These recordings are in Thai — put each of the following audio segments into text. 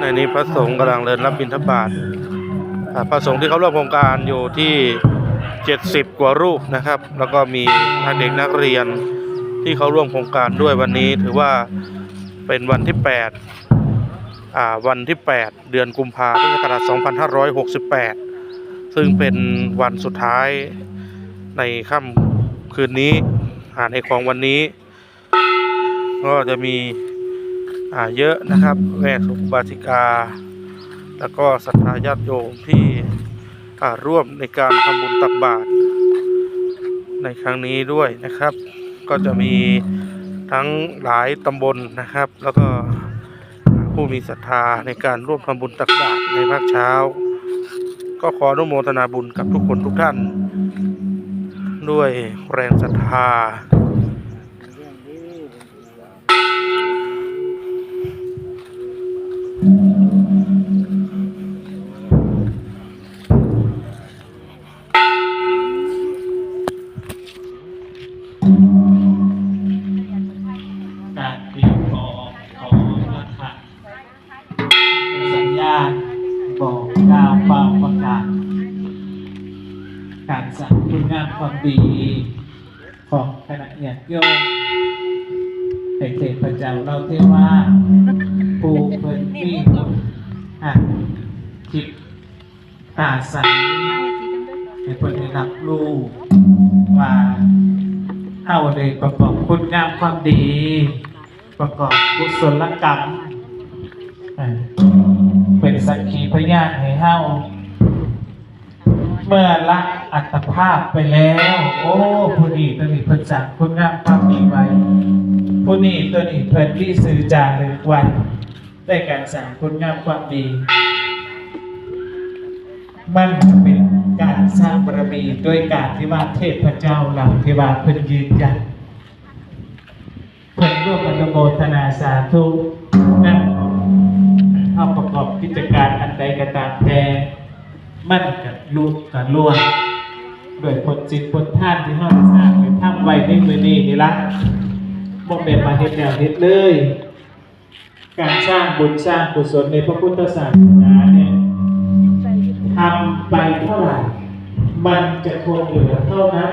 ในนี้พระสงฆ์กำลังเดินรับบิณฑบาตพระสงฆ์ที่เขาร่วมโครงการอยู่ที่ 70 กว่ารูปนะครับ แล้วก็มีเด็กนักเรียนที่เขาร่วมโครงการด้วยวันนี้ ถือว่าเป็นวันที่ 8 อ่า วันที่ 8 เดือนกุมภาพันธ์พุทธศักราช2568 ซึ่งเป็นวันสุดท้ายในค่ำคืนนี้อ่าในของวันนี้ ก็จะมี เยอะนะครับแม่สุบาสิกา แล้วก็ศรัทธาญาติโยมที่อ่าร่วมในการทำบุญตักบาตรในครั้งนี้ด้วยนะครับ ก็จะมีทั้งหลายตำบลนะครับ แล้วก็ผู้มีศรัทธาในการร่วมทำบุญตักบาตรในภาคเช้า ก็ขออนุโมทนาบุญกับทุกคนทุกท่าน ด้วยแรงศรัทธา บอกกล่าวป่าประกาศการสั่งคุณงามความดีของคณะญาติโยมให้เทพเจ้าเราเทว่าปูเพิ่นมีบุญอะจิตตาใสให้เพิ่นได้รับรู้ว่าเอาเลยประกอบคุณงามความดี ประกอบกุศลกรรม พยานให้เฮาเมื่อละอัตภาพไปแล้ว โอ้ผู้นี้ตัวนี้เพิ่นสั่งคุณงามความดีไว้ผู้นี้ตัวนี้เพิ่นที่สื่อจารึกไว้ได้การสั่งคุณงามความดี มันเป็นการสร้างบารมีด้วยการที่ว่าเทพเจ้าหล่าเทวาเพิ่นยืนยันเพิ่นร่วมอนุโมทนาสาธุนั่นเข้าประกอบกิจการอันใดก็ตามแต่ มันกับลูกกับล้วนด้วยผลจิตผลท่านที่เฮาสร้างไปทำไว้ในมือนี้นี่ละบ่เป็นมาเฮ็ดแนวเฮ็ดเลย การสร้างบุญสร้างกุศลในพระพุทธศาสนาเนี่ยทำไปเท่าไหร่ มันจะคงเหลือเท่านั้น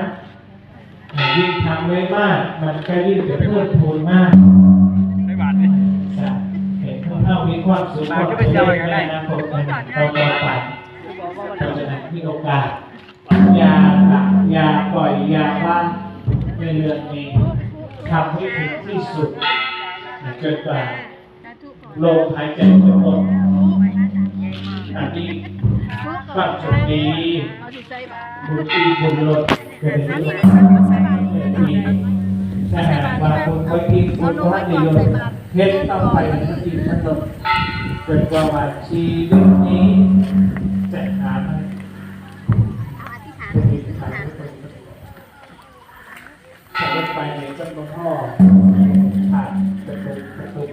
ยิ่งทำไว้มาก มันก็ยิ่งจะเพิ่มพูนมากไม่บาทเลยเห็นพวกเรามีความสุขความเจริญในอนาคตเราต่อไป มีโอกาส อย่าหละอย่าปล่อยอย่าว่างในเรื่องนี้ทำให้ถึงที่สุดจนกว่าลมหายใจจะหมดอันนี้ความโชคดีบุญปีบุญลดเกิดขึ้นดีถ้าหากว่าคนเคยกินบุญพระนิยมเฮ็ดต้องไปทั้งกินทั้งลดเกิดกว่าว่าชีวิตนี้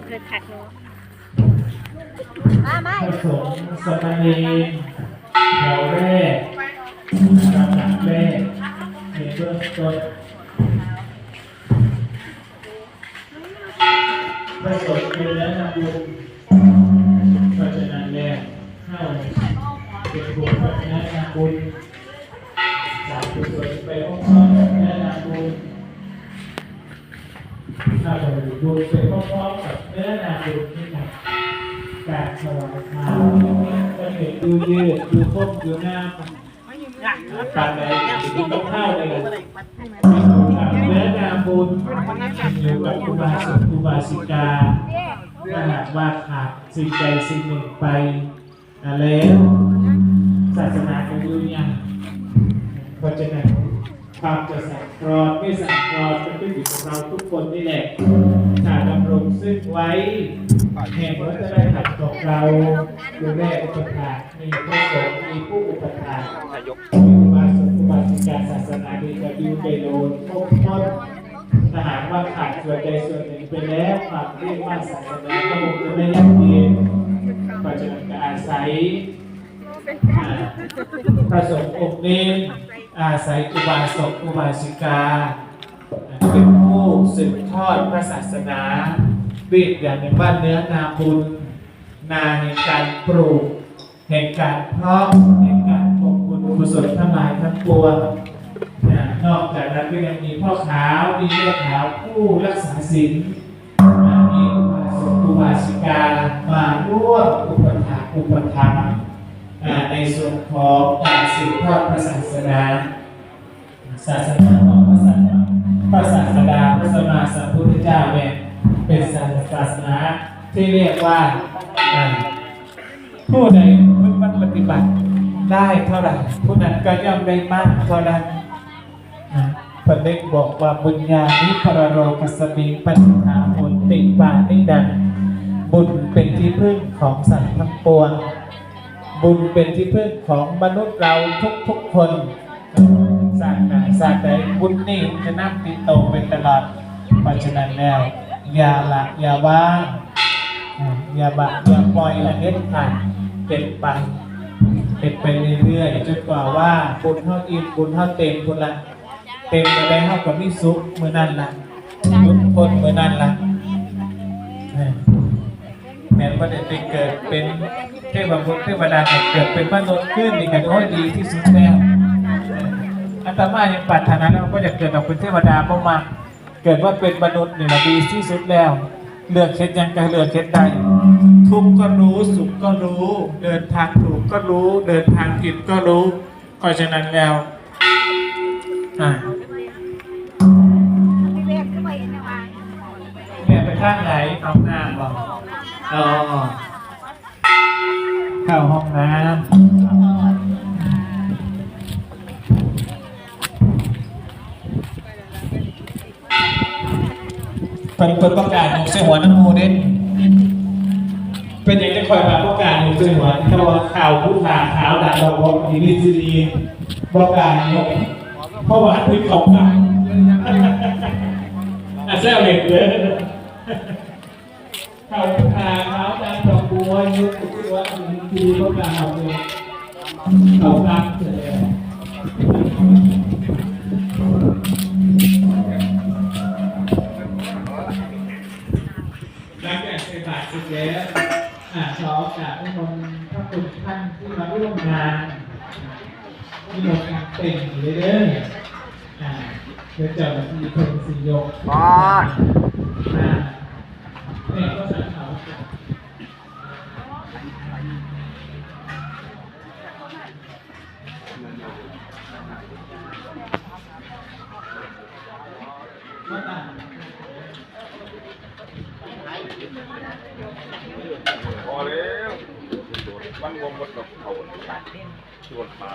เกิดขัดเนาะอ่าไม่ผสมสมณีแถวแรกลำดับแรกในเบื้องต้นผสมเป็นแล้วนำบุญเพราะฉะนั้นแล้วเข้าเป็นบุญเพราะฉะนั้นนำบุญจากกุศลไปพร้อมๆและนำบุญ เราจะดูบุญไปพร้อมๆกับเนื้อนาบุญนี่นะการสวายทานก็เห็นดูยืดดูคมดูหน้าการใดดูต้องเข้าเลยเนื้อนาบุญอยู่กับครูบาสกครูบาสิกาถ้าหากว่าขาดสิ่งใดสิ่งหนึ่งไปอะแล้วศาสนาจะดูยังเพราะฉะนั้น ความจะสั่งกรอนไม่สั่งกรอนเป็นขึ้นอยู่กับเราทุกคนนี่แหละถ้าดำรงซึ่งไว้แห่งวัฒนธรรมของเราดูแลอุปถัมภ์มีพระสงฆ์มีผู้อุปถัมภ์มีอุบาสกอุบาสิกาศาสนาดีกับดิวเบโลนครบถ้นทหารว่าขาดส่วนใดส่วนหนึ่งไปแล้วความเรียกว่าศาสนาก็คงจะไม่ยั่งยืนปัจจุบันก็อาศัยพระสงฆ์องค์นี้ อาศัยอุบาสกอุบาสิกาเป็นผู้สืบทอดพระศาสนาเรียกอย่างหนึ่งว่าเนื้อนาบุญ นาแห่งการปลูกแห่งการเพาะแห่งการปกบุญกุศลทั้งหลายทั้งปวงนอกจากนั้นก็ยังมีพ่อขาวมีแม่ขาวผู้รักษาศีลมีอุบาสกอุบาสิกามาร่วมอุปถากอุปถัมภ์อ่า ในส่วนของการสืบทอดพระศาสนา ศาสนาของพระศาสนาพระศาสดาพระสัมมาสัมพุทธเจ้าเนี่ยเป็นศาสนาที่เรียกว่าผู้ใดมุ่งมั่นปฏิบัติได้เท่าไหร่ผู้นั้นก็ย่อมได้มากเท่านั้นพระเด็กบอกว่าบุญญาณิพรโรกัสมิงปัญหาผลติปานิดันบุญเป็นที่พึ่งของสัตว์ทั้งปวง บุญเป็นที่พึ่งของมนุษย์เราทุกๆคนสร้างหนาสร้างใดบุญนี่จะนั่งติดโตไปตลอดเพราะฉะนั้นแล้วอย่าละอย่าว่า อย่าบะอย่าปล่อยอันเด็ดขาดเป็นไปเป็นไปเรื่อยๆจนกว่าว่าบุญเท่าอิ่มบุญเท่าเต็มบุญละเต็มไปได้เท่ากับมิสุขเมื่อนั้นละทุกคนเมื่อนั้นละแม้ว่าจะไปเกิดเป็น เทพบุตรเทวดาแต่เกิดเป็นมนุษย์ขึ้นนี่กันโอ้ยดีที่สุดแล้วอาตมายังปรารถนาแล้วก็จะเกิดออกเป็นเทวดาเพราะมาเกิดว่าเป็นมนุษย์นี่แหละดีที่สุดแล้วเลือกเคล็ดยังก็เลือกเคล็ดได้ทุกข์ก็รู้สุขก็รู้ เดินทางถูกก็รู้ เดินทางผิดก็รู้เพราะฉะนั้นแล้วอ่าพี่เวทก็ไปเห็นนะว่าเนี่ยไปข้างไหนเอาหน้าบอกอ๋อ เป็นคนประกาศหนุกเสียหัวน้ำมูเด่นเป็นอย่างที่คอยมาประกาศหนุกเสียหัวถ้าว่าข่าวผู้ข่าวข่าวดังเราบอกดีดีดีประกาศหนุกเพราะว่าพื้นขาข่าวอะแซวเด็กเลยเขาวข่าเขาตามดอกบัวยุคที่ว่าคือพวกเราเลยเขาตามเลยห ขอโอกาสนิมนต์พระคุณท่านที่มาร่วมงานนิมนต์เป่งเลยเด้ออ่าเพื่อจะมาที่คนสีโยกบอสอ่าเนี่ยก็สั่งเขาว่าต่าง พอแล้วมันวงบนกับเขาชวนมา